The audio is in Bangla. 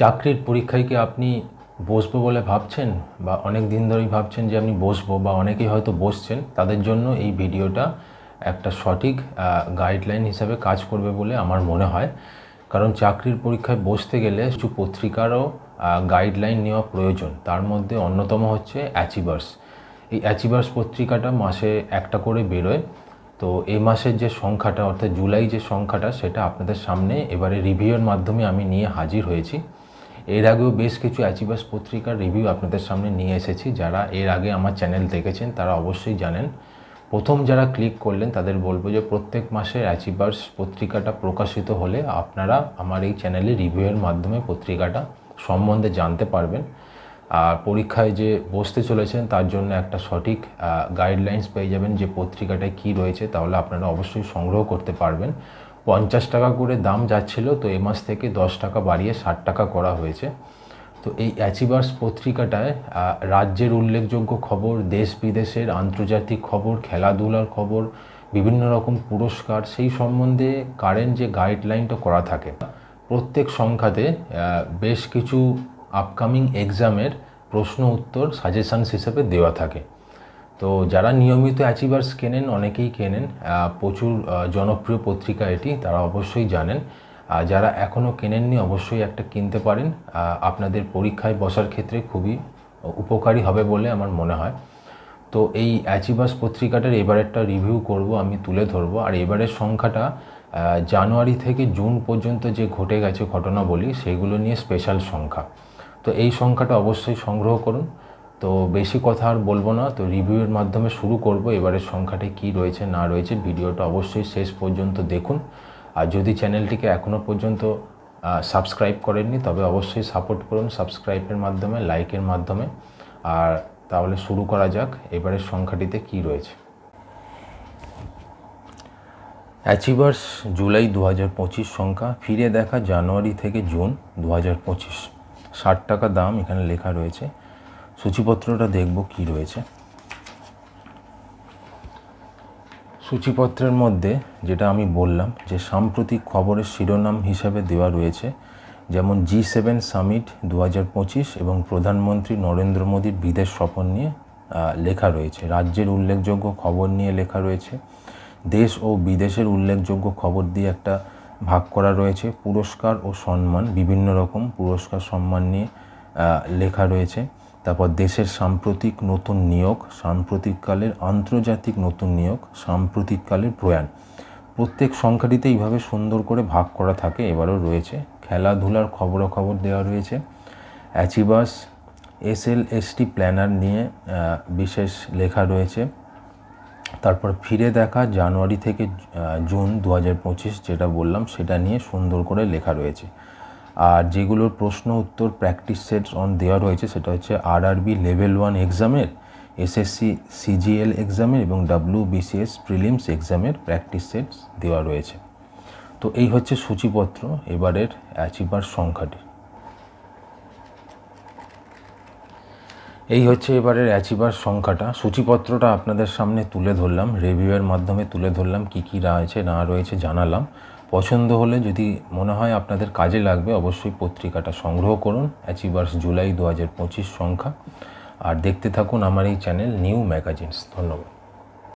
চাকরির পরীক্ষায় কি আপনি বসবো বলে ভাবছেন? বা অনেক দিন ধরেই ভাবছেন যে আপনি বসবো, বা অনেকেই হয়তো বসছেন, তাদের জন্য এই ভিডিওটা একটা সঠিক গাইডলাইন হিসাবে কাজ করবে বলে আমার মনে হয়। কারণ চাকরির পরীক্ষায় বসতে গেলে কিছু পত্রিকারও গাইডলাইন নেওয়া প্রয়োজন। তার মধ্যে অন্যতম হচ্ছে অ্যাচিভার্স এই অ্যাচিভার্স পত্রিকাটা মাসে একটা করে বেরোয়। তো এই মাসের যে সংখ্যাটা, অর্থাৎ জুলাই যে সংখ্যাটা, সেটা আপনাদের সামনে এবারে রিভিউয়ের মাধ্যমে আমি নিয়ে হাজির হয়েছি। এর আগেও বেশ কিছু অ্যাচিভার্স পত্রিকার রিভিউ আপনাদের সামনে নিয়ে এসেছি। যারা এর আগে আমার চ্যানেল দেখেছেন, তারা অবশ্যই জানেন। প্রথম যারা ক্লিক করলেন, তাদের বলব যে প্রত্যেক মাসে অ্যাচিভার্স পত্রিকাটা প্রকাশিত হলে আপনারা আমার এই চ্যানেলে রিভিউয়ের মাধ্যমে পত্রিকাটা সম্বন্ধে জানতে পারবেন। আর পরীক্ষায় যে বসতে চলেছেন, তার জন্য একটা সঠিক গাইডলাইন্স পেয়ে যাবেন যে পত্রিকাটায় কী রয়েছে, তাহলে আপনারা অবশ্যই সংগ্রহ করতে পারবেন। পঞ্চাশ টাকা করে দাম যাচ্ছিল, তো এ মাস থেকে দশ টাকা বাড়িয়ে ষাট টাকা করা হয়েছে। তো এই অ্যাচিভার্স পত্রিকাটায় রাজ্যের উল্লেখযোগ্য খবর, দেশ বিদেশের আন্তর্জাতিক খবর, খেলাধুলার খবর, বিভিন্ন রকম পুরস্কার, সেই সম্বন্ধে কারেন্ট যে গাইডলাইনটা করা থাকে, প্রত্যেক সংখ্যাতে বেশ কিছু আপকামিং এক্সামের প্রশ্ন উত্তর সাজেশানস হিসেবে দেওয়া থাকে। তো যারা নিয়মিত অ্যাচিভার্স কেনেন, অনেকেই কেনেন প্রচুর জনপ্রিয় পত্রিকা এটি, তারা অবশ্যই জানেন। যারা এখনও কেনেননি, অবশ্যই একটা কিনতে পারেন। আপনাদের পরীক্ষায় বসার ক্ষেত্রে খুবই উপকারী হবে বলে আমার মনে হয়। তো এই অ্যাচিভার্স পত্রিকাটার এবারেরটা রিভিউ করব, আমি তুলে ধরবো। আর এবারের সংখ্যাটা জানুয়ারি থেকে জুন পর্যন্ত যে ঘটে গেছে ঘটনা বলি সেগুলো নিয়ে স্পেশাল সংখ্যা। তো এই সংখ্যাটা অবশ্যই সংগ্রহ করুন। তো বেশি কথা আর বলব না। তো রিভিউয়ের মাধ্যমে শুরু করব। এবারের সংখ্যাটি কী রয়েছে, না রয়েছে, ভিডিওটা অবশ্যই শেষ পর্যন্ত দেখুন। আর যদি চ্যানেলটিকে এখনও পর্যন্ত সাবস্ক্রাইব করেননি, তবে অবশ্যই সাপোর্ট করুন। সাবস্ক্রাইবের মাধ্যমে লাইকের মাধ্যমে। আর তাহলে শুরু করা যাক, এবারের সংখ্যাটিতে কী রয়েছে। অ্যাচিভার্স জুলাই দু পঁচিশ সংখ্যা, ফিরে দেখা জানুয়ারি থেকে জুন দু হাজার পঁচিশ। ষাট টাকা দাম এখানে লেখা রয়েছে। সূচিপত্রটা দেখব কি রয়েছে। সূচিপত্রের মধ্যে যেটা আমি বললাম যে সাম্প্রতিক খবরের শিরোনাম হিসাবে দেওয়া রয়েছে, যেমন জি সেভেন সামিট দু হাজার পঁচিশ এবং প্রধানমন্ত্রী নরেন্দ্র মোদীর বিদেশ সফর নিয়ে লেখা রয়েছে। রাজ্যের উল্লেখযোগ্য খবর নিয়ে লেখা রয়েছে। দেশ ও বিদেশের উল্লেখযোগ্য খবর দিয়ে একটা ভাগ করা রয়েছে। পুরস্কার ও সম্মান, বিভিন্ন রকম পুরস্কার সম্মান নিয়ে লেখা রয়েছে। তারপর দেশের সাম্প্রতিক নতুন নিয়োগ সাম্প্রতিককালের আন্তর্জাতিক নতুন নিয়োগ সাম্প্রতিককালের প্রয়াণ। প্রত্যেক সংখ্যাটিতে এইভাবে সুন্দর করে ভাগ করা থাকে, এবারও রয়েছে। খেলাধুলার খবরাখবর দেওয়া রয়েছে। Achievers S L ST planner নিয়ে বিশেষ লেখা রয়েছে। তারপর ফিরে দেখা, জানুয়ারি থেকে জুন দু হাজার পঁচিশ যেটা বললাম, সেটা নিয়ে সুন্দর করে লেখা রয়েছে। আর যেগুলোর প্রশ্ন উত্তর প্র্যাকটিস সেটস অন দেওয়া রয়েছে, সেটা হচ্ছে আর আরআরবি লেভেল ওয়ান এক্সামের এসএসসি সিজিএল এক্সামের এবং ডাব্লিউ বিসিএস প্রিলিমস এক্সামের প্র্যাকটিস সেটস দেওয়া রয়েছে। তো এই হচ্ছে সূচিপত্র এবারের অ্যাচিভার সংখ্যাটি। এই হচ্ছে এবারের অ্যাচিভার সংখ্যাটা। সূচিপত্রটা আপনাদের সামনে তুলে ধরলাম রিভিউয়ের মাধ্যমে তুলে ধরলাম, কী কী রয়েছে, না রয়েছে জানালাম। পছন্দ হলে যদি মনে হয় আপনাদের কাজে লাগবে, অবশ্যই পত্রিকাটা সংগ্রহ করুন অ্যাচিভার্স জুলাই দু হাজার পঁচিশ সংখ্যা। আর দেখতে থাকুন আমার এই চ্যানেল নিউ ম্যাগাজিনস ধন্যবাদ।